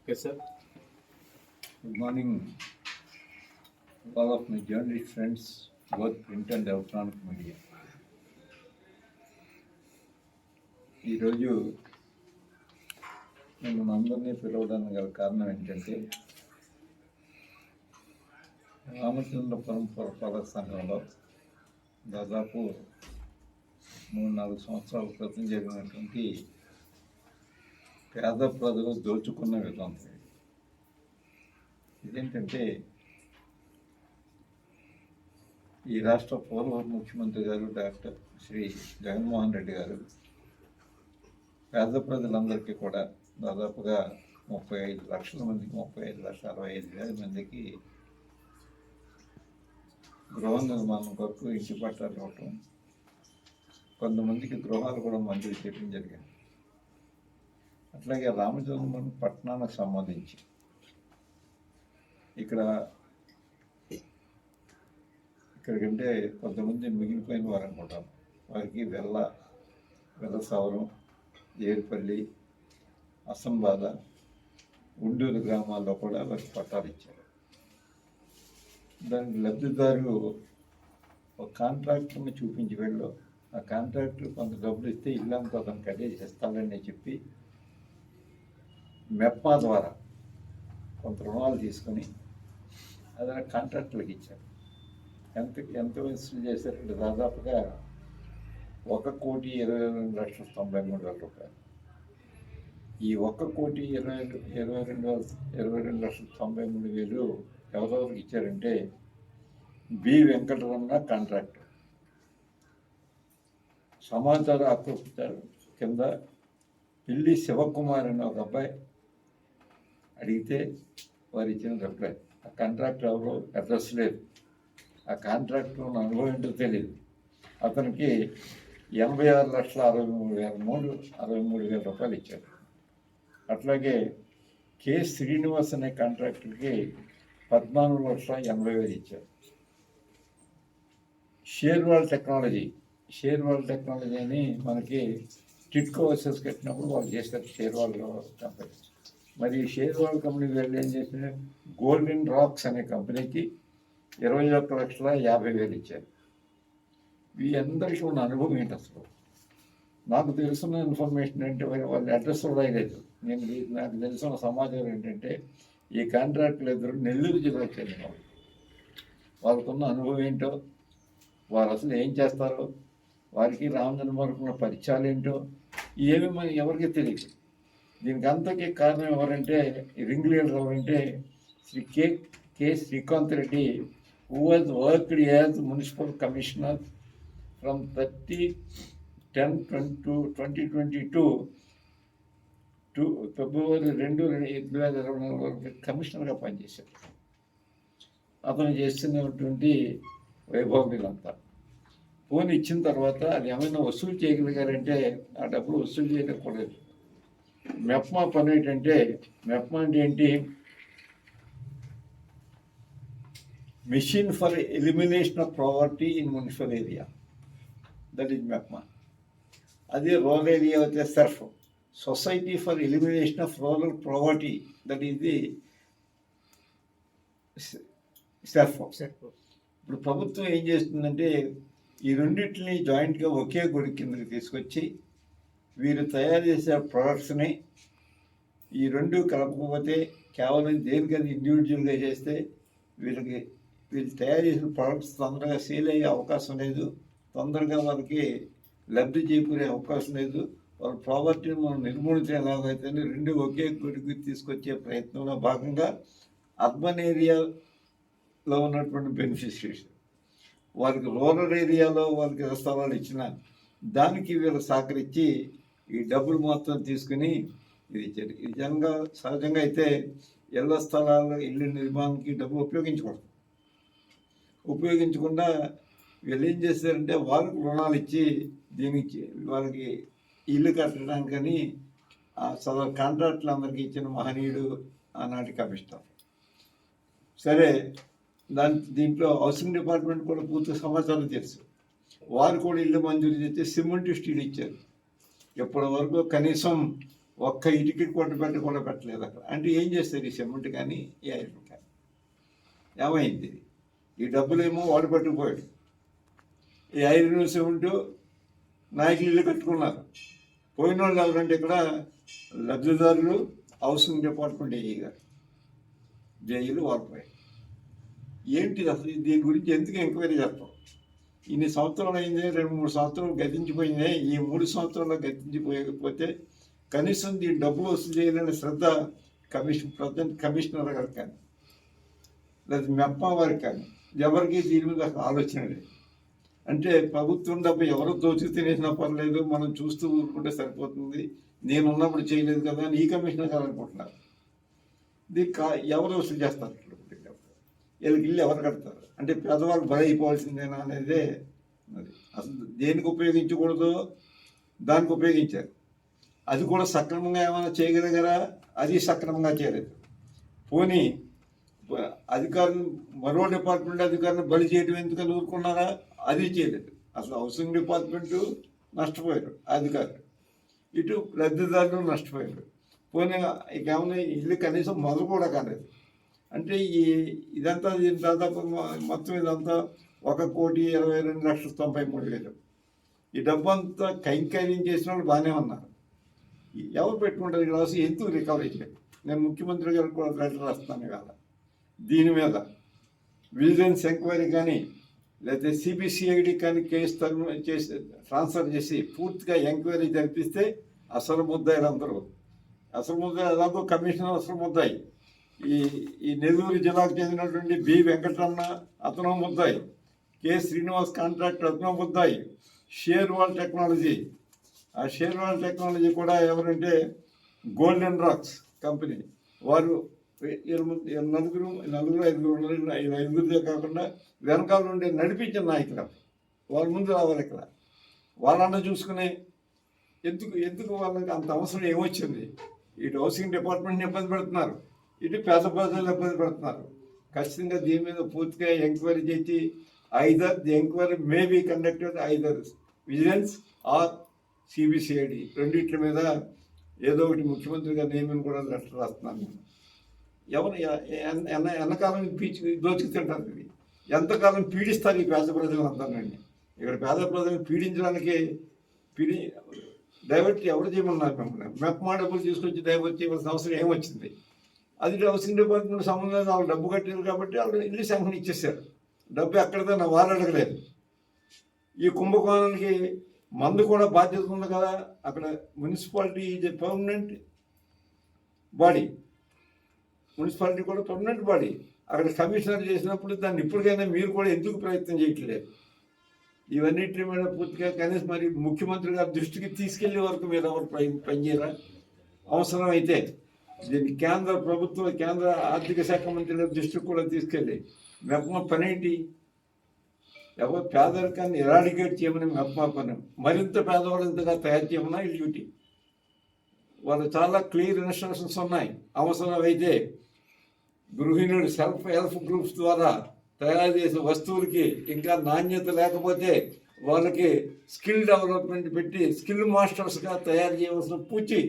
Okay sir Good morning, all of my journalist friends, both print and electronic media. ఈరోజు నేను అందరినీ పిలవడానికి గల కారణం ఏంటంటే రామచంద్రపురం పురపాలక సంఘంలో దాదాపు మూడు నాలుగు సంవత్సరాల క్రితం జరిగినటువంటి పేద ప్రజలు దోచుకున్న విధానం ఇదేంటంటే ఈ రాష్ట్ర పూర్వ ముఖ్యమంత్రి గారు డాక్టర్ శ్రీ జగన్మోహన్ రెడ్డి గారు పేద ప్రజలందరికీ కూడా దాదాపుగా ముప్పై ఐదు లక్షల మందికి ముప్పై ఐదు లక్షల అరవై ఐదు వేల మందికి గృహ నిర్మాణం కొరకు ఇంటి పట్టాలు ఇవ్వటం కొంతమందికి గృహాలు కూడా మంజూరు చేయడం జరిగింది. అట్లాగే రామచంద్రపురం పట్టణానికి సంబంధించి ఇక్కడ ఇక్కడికంటే కొంతమంది మిగిలిపోయిన వారు అనుకుంటాం. వారికి వెల్ల వెల్ల ఏరుపల్లి అసంబాద ఉండూరు గ్రామాల్లో కూడా వారికి పట్టాలు ఇచ్చారు. దానికి లబ్ధిదారు ఒక కాంట్రాక్టర్ని చూపించి వెళ్ళు. ఆ కాంట్రాక్టర్ కొంత డబ్బులు ఇస్తే ఇల్లంతా అతను కట్టేసి ఇస్తాడని చెప్పి మెప్పా ద్వారా కొంత రుణాలు తీసుకొని అదే కాంట్రాక్టులకు ఇచ్చారు. ఎంత ఎంత వసూలు చేశారంటే దాదాపుగా ఒక కోటి ఇరవై రెండు లక్షల తొంభై మూడు వేల రూపాయలు. ఈ ఒక్క కోటి ఇరవై ఇరవై రెండు వేల ఇరవై రెండు లక్షల తొంభై మూడు వేలు ఎవరెవరికి ఇచ్చారంటే బి వెంకటరమణ కాంట్రాక్ట్ సమాచార హక్కు కింద పిల్లి శివకుమార్ అనే ఒక అబ్బాయి అడిగితే వారు ఇచ్చిన రిప్లై ఆ కాంట్రాక్టర్ ఎవరో అడ్రస్ లేదు. ఆ కాంట్రాక్టర్ ఉన్న అనుభవం ఏంటో తెలియదు అతనికి ఎనభై ఆరు లక్షల అరవై మూడు వేల మూడు అరవై మూడు వేల రూపాయలు ఇచ్చారు అట్లాగే కె శ్రీనివాస్ అనే కాంట్రాక్టర్కి పద్నాలుగు లక్షల ఎనభై వేలు ఇచ్చారు షేర్వాల్ టెక్నాలజీ. షేర్వాల్ టెక్నాలజీ అని మనకి టిట్కో వర్సెస్ కట్టినప్పుడు వాళ్ళు చేస్తారు షేర్వాల్ కంపెనీ మరి షేర్వాల్ కంపెనీ వీళ్ళు ఏం చేశారు? గోల్డెన్ రాక్స్ అనే కంపెనీకి ఇరవై ఒక్క లక్షల యాభై వేలు ఇచ్చారు. వీళ్ళందరికీ ఉన్న అనుభవం ఏంటి అసలు? నాకు తెలుసున్న ఇన్ఫర్మేషన్ ఏంటి? వాళ్ళ అడ్రస్ కూడా లేదు. నేను నాకు తెలుసున్న సమాచారం ఏంటంటే ఈ కాంట్రాక్టులు ఇద్దరు నెల్లూరు జిల్లాకు చెందిన వాళ్ళు. వాళ్ళకున్న అనుభవం ఏంటో వారు అసలు ఏం చేస్తారో వారికి రామజన్మకున్న పరిచయాలు ఏంటో ఏమి మనకి ఎవరికి తెలియదు. దీనికి అంతకీ కారణం ఎవరంటే రింగ్ లీడర్ ఎవరంటే Shri K K Srikanth Reddy who was worked as municipal commissioner from thirty ten twenty twenty twenty two two February రెండు రెండు వేల ఇరవై నాలుగు వరకు కమిషనర్గా పనిచేశారు అతను చేస్తున్నటువంటి వైభవీలంతా ఫోన్ ఇచ్చిన తర్వాత అది ఏమైనా వసూలు చేయగలిగారంటే ఆ డబ్బులు వసూలు చేయలేకపోలేదు మెప్మా పని ఏంటంటే మెప్మా అంటే ఏంటి? Mission for elimination of poverty in municipal area. That is MEPMA. అది రూరల్ ఏరియా అయితే SERP. Society for elimination of rural poverty that is the SERP. ఇప్పుడు ప్రభుత్వం ఏం చేస్తుందంటే ఈ రెండింటిని జాయింట్గా ఒకే గుడి కిందకి తీసుకొచ్చి వీరు తయారు చేసే ప్రొడక్ట్స్ని ఈ రెండు కలపకపోతే కేవలం దేనికని ఇండివిజువల్గా చేస్తే వీళ్ళకి వీళ్ళు తయారు చేసిన ప్రొడక్ట్స్ తొందరగా సేల్ అయ్యే అవకాశం లేదు. తొందరగా వాళ్ళకి లబ్ధి చేకూరే అవకాశం లేదు. వాళ్ళ ప్రాపర్టీని మనం నిర్మూలించే ఎలాగైతే రెండు ఒకే గుడికి తీసుకొచ్చే ప్రయత్నంలో భాగంగా అర్బన్ ఏరియాలో ఉన్నటువంటి బెనిఫిషరీస్ వారికి రూరల్ ఏరియాలో వాళ్ళకి స్థలాలు ఇచ్చిన దానికి వీళ్ళు సహకరించి ఈ డబ్బులు మొత్తం తీసుకుని ఇది ఇచ్చారు ఇది జనంగా సహజంగా అయితే ఇళ్ళ స్థలాలు ఇల్లు నిర్మాణానికి డబ్బులు ఉపయోగించకూడదు. ఉపయోగించకుండా వీళ్ళు ఏం చేస్తారంటే వాళ్ళకి రుణాలు ఇచ్చి దీనికి వాళ్ళకి ఇల్లు కట్టడానికని ఆ సదరు కాంట్రాక్టులు అందరికీ ఇచ్చిన మహనీయుడు ఆనాటి కమిషనర్. సరే దాని దీంట్లో హౌసింగ్ డిపార్ట్మెంట్ కూడా పూర్తి సమాచారం తెలుసు. వారు కూడా ఇల్లు మంజూరు చేస్తే సిమెంట్ స్టీల్ ఇచ్చారు. ఇప్పటి వరకు కనీసం ఒక్క ఇటుకి కొట్టు పెట్టి కూడా పెట్టలేదు అక్కడ. అంటే ఏం చేస్తారు ఈ సిమెంట్ కానీ ఈ ఐరన్ కానీ? ఏమైంది? ఈ ఈ డబ్బులేమో వాడు పట్టుకుపోయాడు. ఈ ఐరన్ సిమెంట్ నాయకులు ఇల్లు కట్టుకున్నారు. పోయిన వాళ్ళు ఎవరంటే ఇక్కడ లబ్ధిదారులు హౌసింగ్ డిపార్ట్మెంట్ ఏఈ గారు. జైలు వారిపోయాయి ఏంటి అసలు దీని గురించి ఎందుకు ఎంక్వైరీ చేస్తాం? ఇన్ని సంవత్సరాలు అయింది రెండు మూడు సంవత్సరాలు గతించిపోయింది ఈ మూడు సంవత్సరాలు గతించిపోయకపోతే కనీసం దీని డబ్బులు వసూలు చేయాలనే శ్రద్ధ కమిషన్ ప్రజెంట్ కమిషనర్ గారు కానీ లేదా మెప్ప వారికి కానీ ఎవరికి దీని మీద ఆలోచన లేదు. అంటే ప్రభుత్వం డబ్బు ఎవరు దోచి తినేసినా పర్లేదు మనం చూస్తూ ఊరుకుంటే సరిపోతుంది నేను ఉన్నప్పుడు చేయలేదు కదా అని ఈ కమిషనర్ గారు అనుకుంటున్నారు. దీనికి కా- ఎవరు వసూలు చేస్తారు? వీళ్ళకి ఇల్లు ఎవరు కడతారు? అంటే పేదవాళ్ళు బలైపోవాల్సిందేనా అయిపోవాల్సిందేనా అనేదే మరి. అసలు దేనికి ఉపయోగించకూడదు? దానికి ఉపయోగించారు. అది కూడా సక్రమంగా ఏమైనా చేయగలిగారా? అది సక్రమంగా చేయలేదు. పోనీ అధికారులు మరో డిపార్ట్మెంట్ అధికారులను బలి చేయడం ఎందుకని ఊరుకున్నారా? అది చేయలేదు. అసలు హౌసింగ్ డిపార్ట్మెంట్ నష్టపోయారు అధికారులు. ఇటు లబ్ధిదారులు నష్టపోయారు. పోనీ ఇక ఏమైనా ఇల్లు కనీసం మొదలు కూడా కాలేదు. అంటే ఈ ఇదంతా దాదాపు మొత్తం ఇదంతా ఒక కోటి ఇరవై రెండు లక్షల తొంభై మూడు వేలు. ఈ డబ్బు అంతా కైంకర్యం చేసిన వాళ్ళు బాగానే ఉన్నారు. ఎవరు పెట్టుకుంటారు? ఇక్కడ అసలు ఎందుకు రికవరీ చేయలేదు నేను ముఖ్యమంత్రి గారికి కూడా లెటర్ రాస్తాను కదా దీని మీద విజిలెన్స్ ఎంక్వైరీ కానీ లేకపోతే సిబిసిఐడి కానీ కేసు తరము చేసి ట్రాన్స్ఫర్ చేసి పూర్తిగా ఎంక్వైరీ జరిపిస్తే అసలు ముద్దాయిలు అందరూ అసలు ముద్దాయి ఎలాగో కమిషనర్ అసలు ముద్దాయి. ఈ ఈ నెల్లూరు జిల్లాకు చెందినటువంటి బి వెంకటరమణ అతను ముద్దాయి. కె శ్రీనివాస్ కాంట్రాక్టర్ అతను ముద్దాయి. Shear wall technology. ఆ షేర్వాల్ టెక్నాలజీ కూడా ఎవరంటే గోల్డెన్ రాక్స్ కంపెనీ. వారు నలుగురు నలుగురు ఐదుగురు ఉన్నారు. ఐదుగురిదే కాకుండా వెనకాల నుండి నడిపించిన నాయకులు వాళ్ళ ముందు రావాలి ఇక్కడ. వాళ్ళన్న చూసుకుని ఎందుకు ఎందుకు వాళ్ళకి అంత అవసరం ఏమొచ్చింది? ఇటు హౌసింగ్ డిపార్ట్మెంట్ని ఇబ్బంది పెడుతున్నారు. ఇటు పేద ప్రజలు ఇబ్బంది పడుతున్నారు. ఖచ్చితంగా దీని మీద పూర్తిగా ఎంక్వైరీ చేసి either the enquiry may be conducted either vigilance or CBCID రెండిట్ల మీద ఏదో ఒకటి ముఖ్యమంత్రిగా గారు నియమని కూడా లెటర్ రాస్తున్నాను నేను. ఎవరు ఎన్న- ఎన్న- ఎన్నకాలం పీచి దోచుకుతుంటారు ఇది. ఎంతకాలం పీడిస్తారు ఈ పేద ప్రజలందరినీ ఇక్కడ పేద ప్రజలను పీడించడానికి పీడి డైవర్ట్ ఎవరు చేయమన్నారు మిమ్మల్ని? మెప్పమా డబ్బులు తీసుకొచ్చి డైవర్ట్ చేయవలసిన అవసరం ఏమొచ్చింది? అది హౌసింగ్ డిపార్ట్మెంట్ సంబంధం వాళ్ళు డబ్బు కట్టారు కాబట్టి వాళ్ళు ఇల్లు శాంక్షన్ ఇచ్చేసారు డబ్బు ఎక్కడితో నా వారు అడగలేదు. ఈ కుంభకోణానికి మందు కూడా బాధ్యత ఉంది కదా అక్కడ municipality is permanent body. Municipality కూడా పర్మనెంట్ బాడీ. అక్కడ కమిషనర్ చేసినప్పుడు దాన్ని ఇప్పటికైనా మీరు కూడా ఎందుకు ప్రయత్నం చేయట్లేదు? ఇవన్నిటి మీద పూర్తిగా కనీసం మరి ముఖ్యమంత్రి గారి దృష్టికి తీసుకెళ్ళే వరకు మీరు ఎవరు పని- పనిచేయరా? అవసరం అయితే దీన్ని కేంద్ర ప్రభుత్వ కేంద్ర ఆర్థిక శాఖ మంత్రి దృష్టికి కూడా తీసుకెళ్ళి మెప్మా పని ఏంటి ఎవరు పేదరికాన్ని ఎరాడికేట్ చేయమని మెప్ప పని? మరింత పేదవాళ్ళు ఇంతగా తయారు చేయమన్నా ఈ డ్యూటీ? వాళ్ళు చాలా క్లియర్ ఇన్స్ట్రక్షన్స్ ఉన్నాయి. అవసరమైతే అయితే గృహిణుడు సెల్ఫ్ హెల్ప్ గ్రూప్స్ ద్వారా తయారు చేసే వస్తువులకి ఇంకా నాణ్యత లేకపోతే వాళ్ళకి స్కిల్ డెవలప్మెంట్ పెట్టి స్కిల్ మాస్టర్స్గా తయారు చేయవలసిన పూచి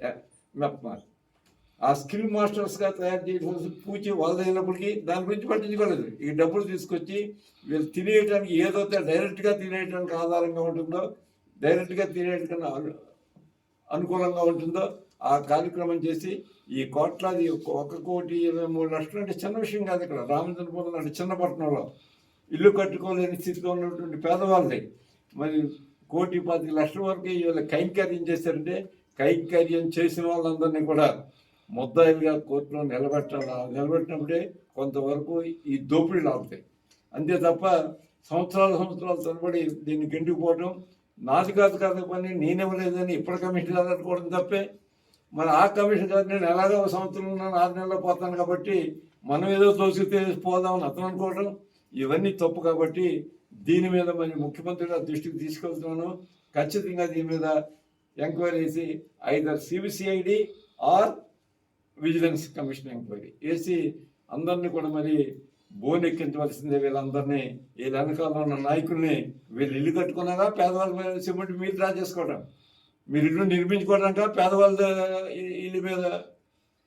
ఏ, ఆ స్కిల్ మాస్టర్స్గా తయారు చేయవలసిన పూచి వాళ్ళదైనప్పటికీ దాని గురించి పట్టించుకోలేదు. ఈ డబ్బులు తీసుకొచ్చి వీళ్ళు తినేయడానికి ఏదైతే డైరెక్ట్గా తినేయడానికి ఆధారంగా ఉంటుందో డైరెక్ట్గా తినేయడానికి అను- అనుకూలంగా ఉంటుందో ఆ కార్యక్రమం చేసి ఈ కోట్లాది ఒక- ఒక కోటి ఇరవై మూడు లక్షలు అంటే చిన్న విషయం కాదు ఇక్కడ. రామచంద్రపురం అంటే చిన్న పట్టణంలో ఇల్లు కట్టుకోలేని స్థితిలో ఉన్నటువంటి పేదవాళ్ళని మరి కోటి పది లక్షల వరకు వీళ్ళు కైంకర్యం చేశారంటే కైంకర్యం చేసిన వాళ్ళందరినీ కూడా ముద్దాయిలుగా కోర్టులో నిలబెట్టాల నిలబెట్టినప్పుడే కొంతవరకు ఈ దోపిడీలు ఆగుతాయి అంతే తప్ప సంవత్సరాల సంవత్సరాల తరబడి దీన్ని గెంటుకుపోవడం నాది కాదు కాదు పని నేనివ్వలేదని ఇప్పుడు కమిషన్ అనుకోవడం తప్పే. మరి ఆ కమిషన్ కాదు నేను ఎలాగో సంవత్సరం ఉన్నాను ఆరు నెలల్లో పోతాను కాబట్టి మనం ఏదో తోసితే పోదామని అతను అనుకోవడం ఇవన్నీ తప్పు కాబట్టి దీని మీద మరి ముఖ్యమంత్రి గారి దృష్టికి తీసుకెళ్తున్నాను. ఖచ్చితంగా దీని మీద ఎంక్వైరీ చేసి either CBCID or vigilance commission enquiry. వేసి అందరినీ కూడా మరి బోన్ ఎక్కించవలసిందే వీళ్ళందరినీ. వీళ్ళ వెనకాల ఉన్న నాయకుల్ని వీళ్ళు ఇల్లు కట్టుకున్నారా పేదవాళ్ళ మీద సిమెంట్ మీరు డ్రా చేసుకోవడం? మీరు ఇల్లు నిర్మించుకోవడానికి పేదవాళ్ళ ఇల్లు మీద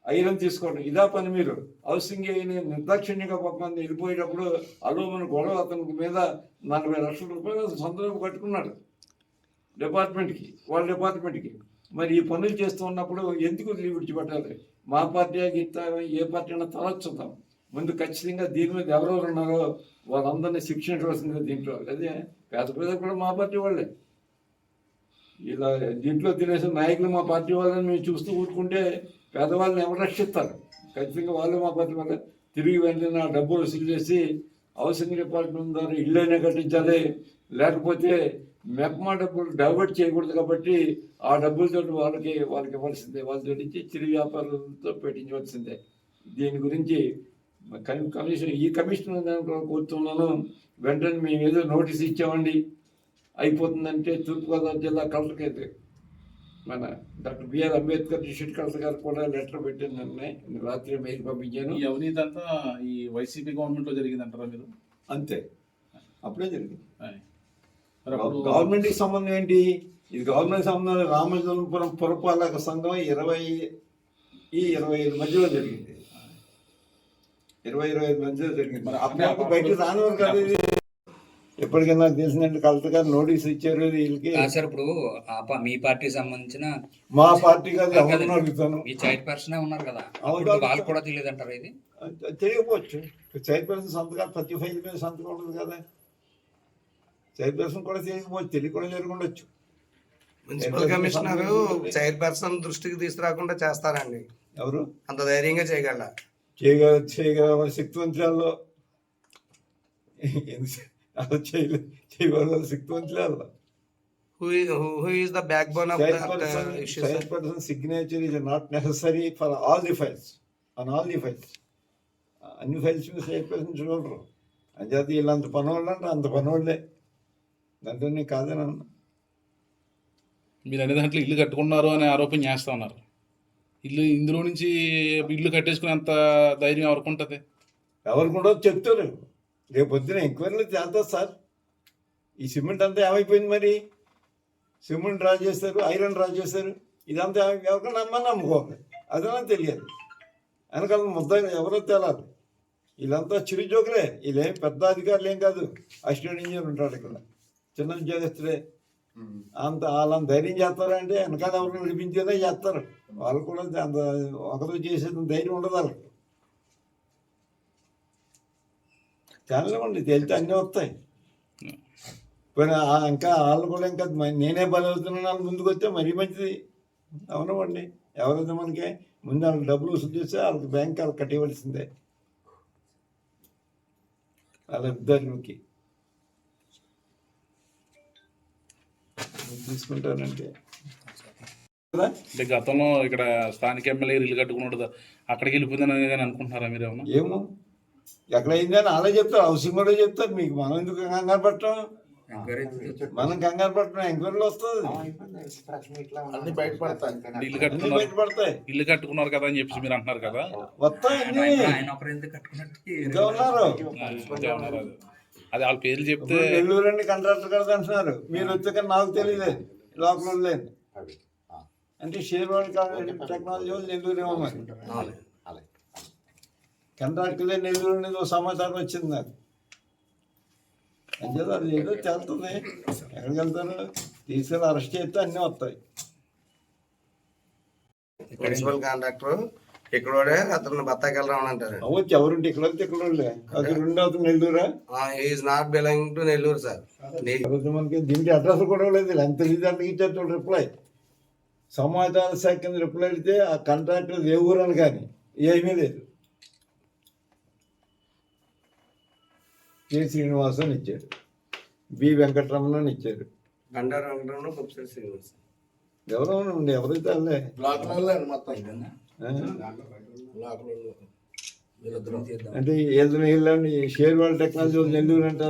ఐరన్ తీసుకోవడం? ఇదా పని మీరు. హౌసింగ్ అయిన నిర్దాక్షిణ్యంగా కొంతమంది వెళ్ళిపోయేటప్పుడు అలో మన గొడవ అతని మీద నలభై లక్షల రూపాయలు సొంతం కట్టుకున్నాడు డిపార్ట్మెంట్కి వాళ్ళ డిపార్ట్మెంట్కి. మరి ఈ పనులు చేస్తూ ఉన్నప్పుడు ఎందుకు విడిచిపెట్టాలి? మా పార్టీ గీత ఏ పార్టీ అయినా తలొచ్చుతాం ముందు ఖచ్చితంగా దీని మీద ఎవరెవరు ఉన్నారో వాళ్ళందరినీ శిక్షించవలసింది దీంట్లో. అదే పేద పేద కూడా మా పార్టీ వాళ్ళే. ఇలా దీంట్లో తినేసిన నాయకులు మా పార్టీ వాళ్ళని మేము చూస్తూ ఊరుకుంటే పేదవాళ్ళని ఎవరు రక్షిస్తారు? ఖచ్చితంగా వాళ్ళు మా పార్టీ వాళ్ళే. తిరిగి వెళ్ళిన డబ్బులు వసూలు చేసి హౌసింగ్ డిపార్ట్మెంట్ ద్వారా ఇళ్ళైనా కట్టించాలి. లేకపోతే మెప్మా డబ్బులు డైవర్ట్ చేయకూడదు కాబట్టి ఆ డబ్బులతో వాళ్ళకి వాళ్ళకి ఇవ్వాల్సిందే. వాళ్ళతో ఇచ్చి చిరు వ్యాపారులతో పెట్టించవలసిందే. దీని గురించి కమి- కమిషన్ ఈ కమిషన్ కోరుతున్నాను. వెంటనే మేము ఏదో నోటీస్ ఇచ్చామండి. అయిపోతుందంటే తూర్పుగోదావరి జిల్లా కలెక్టర్కి అయితే మన doctor BR Ambedkar district collector గారు కూడా లెటర్ పెట్టింది నిన్న. రాత్రి మెయిల్ పంపించాను. ఈ అవినీతి అంతా ఈ వైసీపీ గవర్నమెంట్లో జరిగిందంటారా మీరు? అంతే. అప్పుడే జరిగింది. గవర్నమెంట్కి సంబంధం ఏంటి? ఇది గవర్నమెంట్ సంబంధం రామచంద్రపురం పురపాలక సంఘం ఇరవై ఈ ఇరవై ఐదు మధ్యలో జరిగింది. ఇరవై ఇరవై ఐదు మధ్యలో జరిగింది. మరి అప్పుడు బయట రానివారు కదా ఇది. ఎప్పటికైనా తెలిసినట్టు కలెక్టర్ గారు నోటీస్ ఇచ్చారు వీళ్ళకి. సార్ ఇప్పుడు మీ పార్టీ సంబంధించిన మా పార్టీ కాదు ఎవరిని అడుగుతాను మీ చైర్ పర్సన్ ఉన్నారు కదా. వాళ్ళు కూడా తెలియదు అంటారు ఇది తెలియకపోవచ్చు. చైర్పర్సన్ సంతకాలు ప్రతి ఫైల్ మీద సంతకం ఉండదు కదా. చైర్పర్సన్ కూడా తెలియకపోవచ్చు తెలియ కూడా జరుగుండొచ్చు మున్సిపల్ కమిషనర్ చైర్పర్సన్ దృష్టికి తీసుకురాకుండా చేస్తారండి. ఎవరు? అంత ధైర్యంగా చేయగల చేయగ చేయగల అలా చేయలే చేయగల signature is not necessary for all the files on all the files అన్ని ఫైల్స్ మీద చైర్పర్సన్ చూడరు. అంచేత వీళ్ళంత పనోళ్ళు అంటే అంత పనోళ్ళే. దాంతో నేను కాదని అన్నా మీరు అనే దాంట్లో ఇల్లు కట్టుకున్నారు అనే ఆరోపణ చేస్తా ఉన్నారు. ఇల్లు ఇందులో నుంచి ఇల్లు కట్టేసుకునేంత ధైర్యం ఎవరికి ఉంటుంది? ఎవరు కూడా చెప్తారు. రేపు పొద్దున ఎంక్వైరీలో తేలుతుంది సార్. ఈ సిమెంట్ అంతా ఏమైపోయింది మరి? సిమెంట్ డ్రా చేస్తారు ఐరన్ డ్రా చేస్తారు ఇదంతా ఎవరికైనా నమ్మని నమ్ముకోవాలి అదన్నా తెలియదు వెనకాల ముద్ద ఎవరో తేలాలి వీళ్ళంతా చిరుజోకులే వీళ్ళేం పెద్ద అధికారులు ఏం కాదు. అసిస్టెంట్ ఇంజనీర్ ఉంటాడు ఇక్కడ. చిన్న ఉద్యోగస్తులే అంత వాళ్ళని ధైర్యం చేస్తారంటే వెనకాల ఎవరిని విడిపించేదే చేస్తారు. వాళ్ళు కూడా అంత ఒకరు చేసేంత ధైర్యం ఉండదు వాళ్ళకి. తెలవండి తేలితే అన్నీ వస్తాయి. పోయిన ఇంకా వాళ్ళు కూడా ఇంకా నేనే బలవుతున్నాను ముందుకు వస్తే మరీ మంచిది. అవునవ్వండి. ఎవరైతే మనకి ముందు వాళ్ళకి డబ్బులు వసూలు చేస్తే వాళ్ళకి బ్యాంక్ వాళ్ళకి కట్టేయవలసిందే. వాళ్ళ ఇద్దరికి తీసుకుంటానంటే కదా అంటే గతంలో ఇక్కడ స్థానిక ఎమ్మెల్యే ఇల్లు కట్టుకున్నాడు అక్కడికి వెళ్ళిపోయిందని కానీ అనుకుంటున్నారా మీరు ఏమన్నా? ఏమో. ఎక్కడ అయిందని అలా చెప్తారు. కూడా చెప్తారు. మీకు మనం ఎందుకు కంగారు పట్టడం మనం కంగారు పట్టడం ఎంక్వైరీలో వస్తుంది బయటపడతాయి. ఇల్లు అన్ని కట్టుకున్నారు. బయటపడతాయి. ఇల్లు కట్టుకున్నారు కదా అని చెప్పి మీరు అంటున్నారు కదా? వస్తాయి ఇంకా ఉన్నారు. అది. వాళ్ళ పేర్లు చెప్తే నెల్లూరు అండి కాంట్రాక్టర్ కదా అంటున్నారు. మీరు వచ్చాక నాకు తెలియలేదు లోపల లేదు అవి ఆ, అంటే షేర్ వాళ్ళు టెక్నాలజీ వాళ్ళు నెల్లూరు ఏమో కాంట్రాక్టర్లే నెల్లూరు అనేది ఒక సమాచారం వచ్చింది నాకు. అంచేత అది ఏదో తెలుస్తుంది ఎక్కడికి వెళ్తారు? తీసుకెళ్ళి అరెస్ట్ చేస్తే అన్నీ వస్తాయి. మున్సిపల్ కాంట్రాక్టర్ ఇక్కడ అతను బత్తాకెళ్ళరావు అంటారు. అవ్వచ్చు ఎవరుంటే ఇక్కడ వస్తే ఇక్కడ. అది రెండో అతను నెల్లూరా? Is not belong to Nellore sir మనకి దీనికి అడ్రస్ కూడా లేదు ఎంత తెలియదు ఇచ్చారు రిప్లై సమాచార శాఖ కింద రిప్లై అడిగితే ఆ కాంట్రాక్టర్ ఏ ఊరని కానీ ఏమీ లేదు. కె. శ్రీనివాస్ అని ఇచ్చారు బి వెంకటరమణ అని ఇచ్చారు గండారు వెంకటరమణ ఎవరో ఎవరైతే బ్లాక్ మొత్తం అంటే ఏదైనా వెళ్ళండి షేర్ వాళ్ళ టెక్నాలజీ నెల్లూరు అంటే